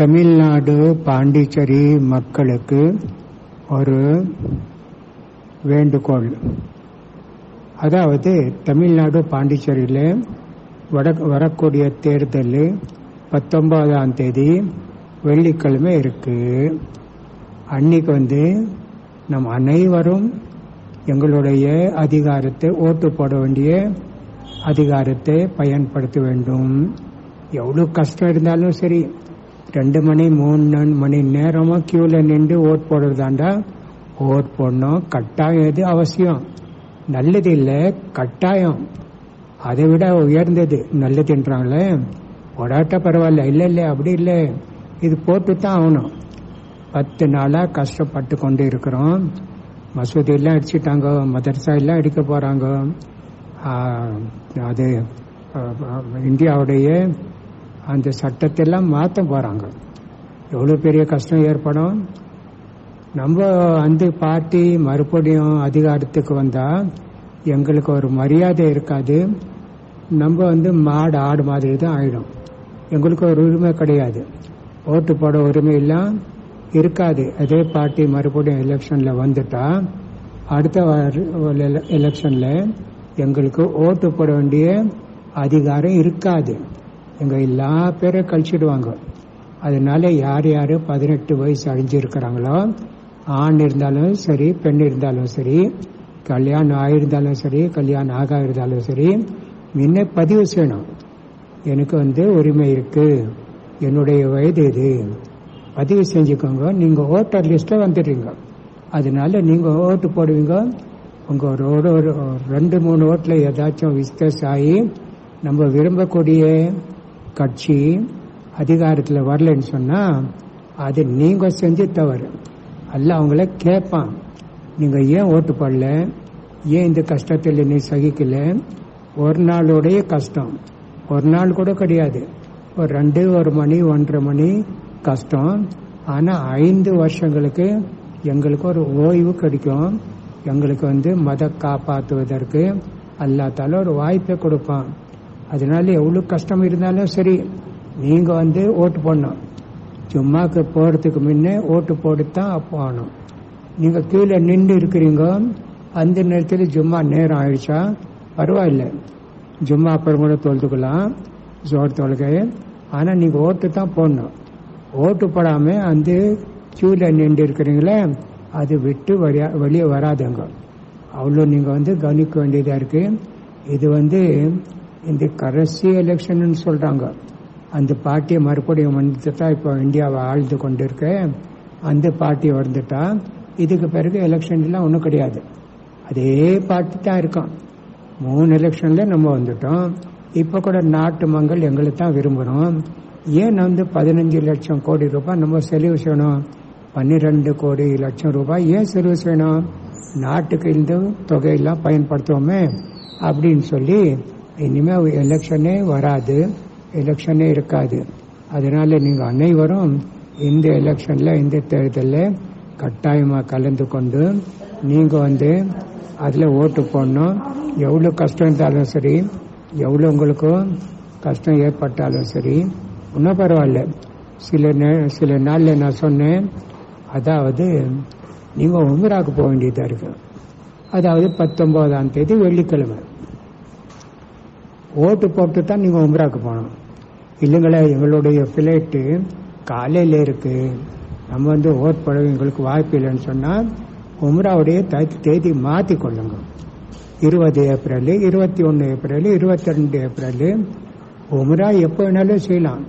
தமிழ்நாடு பாண்டிச்சேரி மக்களுக்கு ஒரு வேண்டுகோள். அதாவது தமிழ்நாடு பாண்டிச்சேரியில் வட வரக்கூடிய தேர்தல் பத்தொன்பதாம் தேதி வெள்ளிக்கிழமை இருக்கு. அன்னைக்கு வந்து நம் அனைவரும் எங்களுடைய அதிகாரத்தை ஓட்டு போட வேண்டிய அதிகாரத்தை பயன்படுத்த வேண்டும். எவ்வளோ கஷ்டம் இருந்தாலும் சரி ரெண்டு மணி மூணு மணி நேரமாக க்யூவில் நின்று ஓட் போடுறதாண்டா? ஓட் போடணும். கட்டாயம் எது அவசியம்? நல்லது இல்லை கட்டாயம். அதை விட உயர்ந்தது. நல்லதுன்றாங்களே? போடாட்ட பரவாயில்ல. இல்லை இல்லை அப்படி இல்லை. இது போட்டு தான் ஆகணும். பத்து நாளாக கஷ்டப்பட்டு கொண்டு இருக்கிறோம். மசூதியெல்லாம் அடிச்சுட்டாங்க. மதரசா எல்லாம் அடிக்க போகிறாங்க அது இந்தியாவுடைய அந்த சட்டத்தெல்லாம் மாற்ற போகிறாங்க எவ்வளோ பெரிய கஷ்டம் ஏற்படும்? நம்ம அந்த பார்ட்டி மறுபடியும் அதிகாரத்துக்கு வந்தால் எங்களுக்கு ஒரு மரியாதை இருக்காது. நம்ம வந்து மாடு ஆடு மாதிரி தான் ஆகிடும் எங்களுக்கு ஒரு உரிமை கிடையாது. ஓட்டு போட உரிமை எல்லாம் இருக்காது. அதே பார்ட்டி மறுபடியும் எலெக்ஷனில் வந்துட்டா அடுத்த எலெக்ஷனில் எங்களுக்கு ஓட்டு போட வேண்டிய அதிகாரம் இருக்காது. எங்கள் எல்லா பேரும் கழிச்சிடுவாங்க. அதனால யார் யார் பதினெட்டு வயசு அழிஞ்சிருக்கிறாங்களோ ஆண் இருந்தாலும் சரி பெண் இருந்தாலும் சரி கல்யாணம் ஆகியிருந்தாலும் சரி கல்யாணம் ஆகா இருந்தாலும் சரி முன்ன பதிவு செய்யணும். எனக்கு வந்து உரிமை இருக்கு. என்னுடைய வயது இது பதிவு செஞ்சுக்கோங்க. நீங்கள் ஓட்டர் லிஸ்ட்டில் வந்துடுறீங்க. அதனால நீங்கள் ஓட்டு போடுவீங்க. உங்கள் ரோடு ஒரு ரெண்டு மூணு ஓட்டில் ஏதாச்சும் விஸ்தஸ் ஆகி நம்ம விரும்பக்கூடிய கட்சி அதிகாரத்தில் வரலன்னு சொன்னால் அது நீங்கள் செஞ்சு தவறு. அல்ல அவங்கள கேட்பான் நீங்கள் ஏன் ஓட்டு போடல? ஏன் இந்த கஷ்டத்தில் நீ சகிக்கல? ஒரு நாளுடைய கஷ்டம். ஒரு நாள் கூட கிடையாது. ஒரு ரெண்டு ஒரு மணி ஒன்றரை மணி கஷ்டம். ஆனால் ஐந்து வருஷங்களுக்கு எங்களுக்கு ஒரு ஓய்வு கிடைக்கும். எங்களுக்கு வந்து மத காப்பாற்றுவதற்கு அல்லாத்தால ஒரு வாய்ப்பை கொடுப்பான். அதனால எவ்வளவு கஷ்டம் இருந்தாலும் சரி நீங்க வந்து ஓட்டு போடணும். சும்மாக்கு போறதுக்கு முன்னே ஓட்டு போட்டுத்தான் போகணும். நீங்க கீழே நின்று இருக்கிறீங்க அந்த நேரத்தில் ஜும்மா நேரம் ஆயிடுச்சா? பரவாயில்ல. ஜும்மா அப்புறம் கூட தொழுதுக்கலாம் ஜோர் தொழுகை. ஆனால் நீங்கள் ஓட்டு தான் போடணும். ஓட்டு போடாமல் அந்த கியூவில் நின்று இருக்கிறீங்களே அது விட்டு வெளியே வராதுங்க. அவ்வளோ நீங்கள் வந்து கவனிக்க வேண்டியதாக இருக்குது இது வந்து இந்த கடைசி எலெக்ஷன் சொல்றாங்க. அந்த பார்ட்டியை மறுபடியும் வந்துட்டா இப்போ இந்தியாவை ஆழ்ந்து கொண்டுருக்க. அந்த பார்ட்டி வந்துட்டா இதுக்கு பிறகு எலெக்ஷன்லாம் ஒன்றும் கிடையாது. அதே பார்ட்டி தான் இருக்கும் மூணு எலெக்ஷன்ல நம்ம வந்துட்டோம். இப்போ கூட நாட்டு மங்கள் எங்களை தான் விரும்புகிறோம் ஏன் வந்து பதினஞ்சு லட்சம் கோடி ரூபாய் நம்ம செலவு செய்யணும்? பன்னிரெண்டு கோடி லட்சம் ரூபாய் ஏன் செலவு செய்யணும்? நாட்டுக்கு இந்த தொகையெல்லாம் பயன்படுத்துவோமே அப்படின்னு சொல்லி இனிமே எலெக்ஷனே வராது. எலெக்ஷனே இருக்காது. அதனால நீங்க அனைவரும் இந்த எலெக்ஷன்ல இந்த தேர்தலில் கட்டாயமா கலந்து கொண்டு நீங்க வந்து அதுல ஓட்டு போடணும். எவ்வளவு கஷ்டம் இருந்தாலும் சரி எவ்வளவு உங்களுக்கும் கஷ்டம் ஏற்பட்டாலும் சரி ஒன்றும் பரவாயில்ல. சில சில நாள்ல நான் சொன்னேன் அதாவது நீங்க உமராக்கு போக வேண்டியதா இருக்கு. அதாவது பத்தொன்பதாம் தேதி வெள்ளிக்கிழமை. ஓட்டு போட்டு தான் நீங்கள் உம்ராக்கு போகணும். இல்லைங்களே எங்களுடைய பிளைட்டு காலையில் இருக்கு. நம்ம வந்து ஓட் போட எங்களுக்கு வாய்ப்பு இல்லைன்னு சொன்னால் உம்ராவுடைய தேதி மாற்றி கொள்ளுங்க. இருபது ஏப்ரல் இருபத்தி ஒன்று ஏப்ரல் இருபத்தி ரெண்டு ஏப்ரல் உம்ரா எப்போ வேணாலும் செய்யலாம்.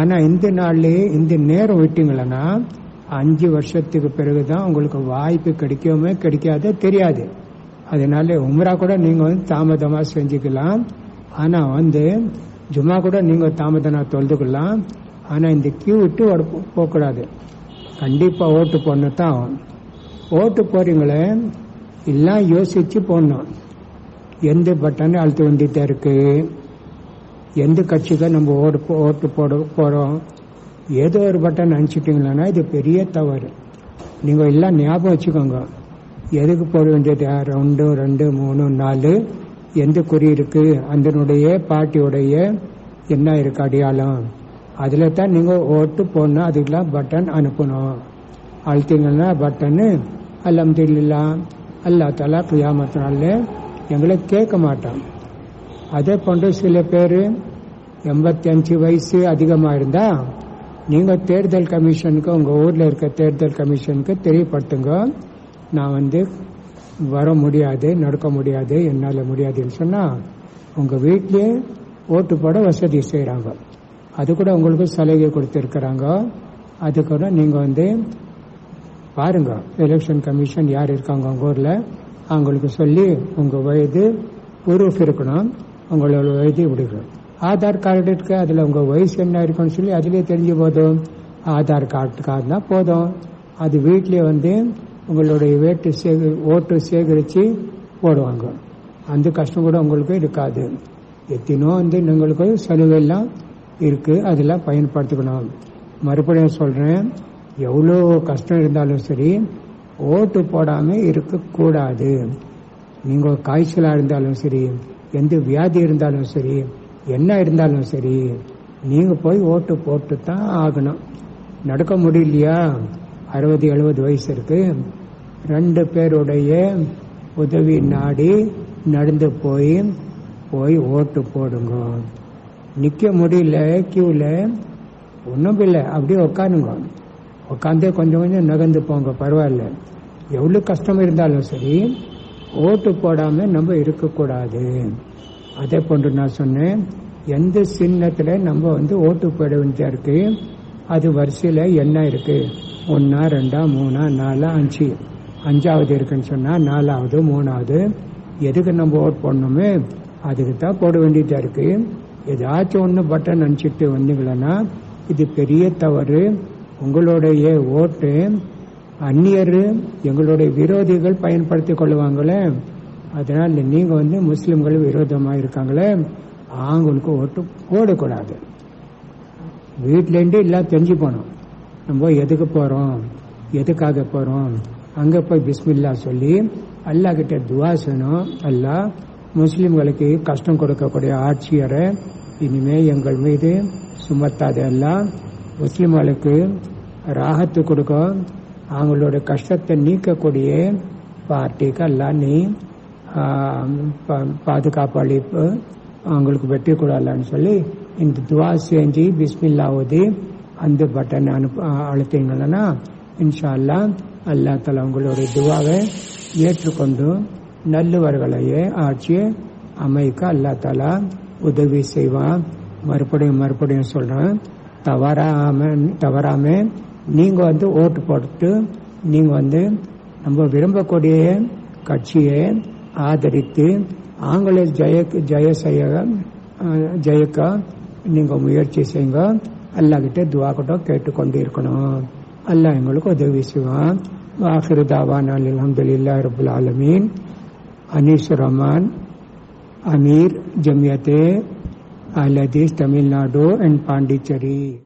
ஆனால் இந்த நாள்லேயே இந்த நேரம் விட்டீங்களன்னா அஞ்சு வருஷத்துக்கு பிறகு தான் உங்களுக்கு வாய்ப்பு கிடைக்கவுமே கிடைக்காத தெரியாது. அதனால உம்ரா கூட நீங்கள் வந்து தாமதமாக செஞ்சுக்கலாம். ஆனா வந்து ஜும்மா கூட நீங்க தாமதனா தொழுதுக்கலாம். ஆனா இந்த கியூ விட்டு போகக்கூடாது. கண்டிப்பா ஓட்டு போடணும் தான். ஓட்டு போறீங்களே எல்லாம் யோசிச்சு போடணும். எந்த பட்டன் அழுத்த வந்துட்டே இருக்கு? எந்த கட்சிக்கு நம்ம ஓட்டு ஓட்டு போட போறோம்? ஏதோ ஒரு பட்டன் அனுப்பிச்சிட்டீங்களா இது பெரிய தவறு. நீங்க எல்லாம் ஞாபகம் வச்சுக்கோங்க. எதுக்கு போட வேண்டியது? ரெண்டு ரெண்டு மூணு நாலு. எந்த குறி இருக்கு? அதனுடைய பாட்டியுடைய என்ன இருக்கு அடையாளம்? அதில் தான் நீங்கள் ஓட்டு போடணும். அதுக்கெல்லாம் பட்டன் அனுப்பணும். அழுத்திங்கன்னா பட்டனு அல்ஹம்துலில்லா அல்லா தலா கியாமத்தினால எங்களை கேட்க மாட்டான். அதே போன்று சில பேர் எண்பத்தஞ்சு வயசு அதிகமாக இருந்தால் நீங்கள் தேர்தல் கமிஷனுக்கு உங்கள் ஊரில் இருக்க தேர்தல் கமிஷனுக்கு தெரியப்படுத்துங்க. நான் வந்து வர முடியாது நடக்க முடியாது என்னால் முடியாதுன்னு சொன்னால் உங்கள் வீட்லயே ஓட்டு போட வசதி செய்கிறாங்க அது கூட உங்களுக்கு சலுகை கொடுத்துருக்குறாங்க. அது கூட நீங்கள் வந்து பாருங்க எலெக்ஷன் கமிஷன் யார் இருக்காங்க உங்கள் ஊரில் அவங்களுக்கு சொல்லி உங்கள் வயது ப்ரூஃப் இருக்கணும் உங்களோட வயது விடுக்கணும் ஆதார் கார்டு இருக்கு அதில் உங்கள் வயசு என்ன இருக்குன்னு சொல்லி அதிலே தெரிஞ்சு போதும். ஆதார் கார்டு கார்டுனா போதும். அது வீட்டிலே வந்து உங்களுடைய வேட்டு சேகரி ஓட்டு சேகரித்து போடுவாங்க. அந்த கஷ்டம் கூட உங்களுக்கு இருக்காது. எத்தனோ வந்து உங்களுக்கு சலுகை இருக்குது அதெல்லாம் பயன்படுத்திக்கணும். மறுபடியும் சொல்கிறேன் எவ்வளோ கஷ்டம் இருந்தாலும் சரி ஓட்டு போடாமல் இருக்கக்கூடாது. நீங்கள் காய்ச்சலாக இருந்தாலும் சரி எந்த வியாதி இருந்தாலும் சரி என்ன இருந்தாலும் சரி நீங்கள் போய் ஓட்டு போட்டு தான் ஆகணும். நடக்க முடியலையா? அறுபது எழுபது வயசு இருக்குது ரெண்டு பேருடைய உதவி நாடி நடந்து போய் போய் ஓட்டு போடுங்க. நிக்க முடியல கியூல ஒன்றும் இல்லை அப்படியே உட்காருங்க உட்காந்தே கொஞ்சம் கொஞ்சம் நகர்ந்து போங்க பரவாயில்ல. எவ்வளோ கஷ்டம் இருந்தாலும் சரி ஓட்டு போடாம நம்ம இருக்கக்கூடாது. அதே போன்று நான் சொன்னேன் எந்த சின்னத்தில் நம்ம வந்து ஓட்டு போட வேண்டியதாக இருக்கு அது வரிசையில் என்ன இருக்கு? ஒன்னா ரெண்டா மூணா நாலா அஞ்சு. அஞ்சாவது இருக்குன்னு சொன்னால் நாலாவது மூணாவது எதுக்கு நம்ம ஓட் போடணுமே அதுக்கு தான் போட வேண்டியதாக இருக்கு. ஏதாச்சும் ஒன்று பட்டன் நினச்சிட்டு வந்தீங்களன்னா இது பெரிய தவறு. உங்களுடைய ஓட்டு அந்நியர் எங்களுடைய விரோதிகள் பயன்படுத்தி கொள்ளுவாங்களே அதனால் நீங்கள் வந்து முஸ்லீம்கள் விரோதமாக இருக்காங்களே அவங்களுக்கு ஓட்டு போடக்கூடாது. வீட்டிலேருந்து இல்லை எல்லாம் தெரிஞ்சு போனோம் நம்ம எதுக்கு போகிறோம் எதுக்காக போகிறோம் அங்கே போய் பிஸ்மில்லா சொல்லி அல்லா கிட்ட துவா செய்யணும். அல்லாஹ் முஸ்லீம்களுக்கு கஷ்டம் கொடுக்கக்கூடிய ஆட்சியரை இனிமே எங்கள் மீது சுமத்தாது எல்லாம் முஸ்லீம்களுக்கு ராகத்து கொடுக்க அவங்களோட கஷ்டத்தை நீக்கக்கூடிய பார்ட்டிக்கு எல்லாம் நீ பாதுகாப்பு அளிப்பு அவங்களுக்கு வெற்றி கூடாதுன்னு சொல்லி இந்த துவா செஞ்சு பிஸ்மில்லா ஓதி அந்த பட்டன் அனுப்ப அழுத்தீங்கன்னா இன்ஷா அல்லா அல்லா தலா உங்களுடைய துவாவை ஏற்றுக்கொண்டு நல்லவர்களையே ஆட்சியை அமைக்க அல்லா தலா உதவி செய்வான். மறுபடியும் மறுபடியும் சொல்றேன். தவறாம தவறாம நீங்க வந்து ஓட்டு போட்டு நீங்க வந்து நம்ம விரும்பக்கூடிய கட்சியை ஆதரித்து ஆங்கள ஜெய ஜெய செய்ய ஜெயக்க நீங்க முயற்சி செய்யுங்க. அல்லா துவாக்கிட்ட துவா கூட கேட்டுக்கொண்டு இருக்கணும். அல்லாஹ் எங்களுக்கு உதவி செய்வான் ஆஹிர் தாவான் அலமதுல்லா ரபுல் ஆலமீன் அனீஸ் ரஹ்மான் அமீர் ஜமியத்தே அல் தமிழ்நாடு அண்ட் பாண்டிச்சேரி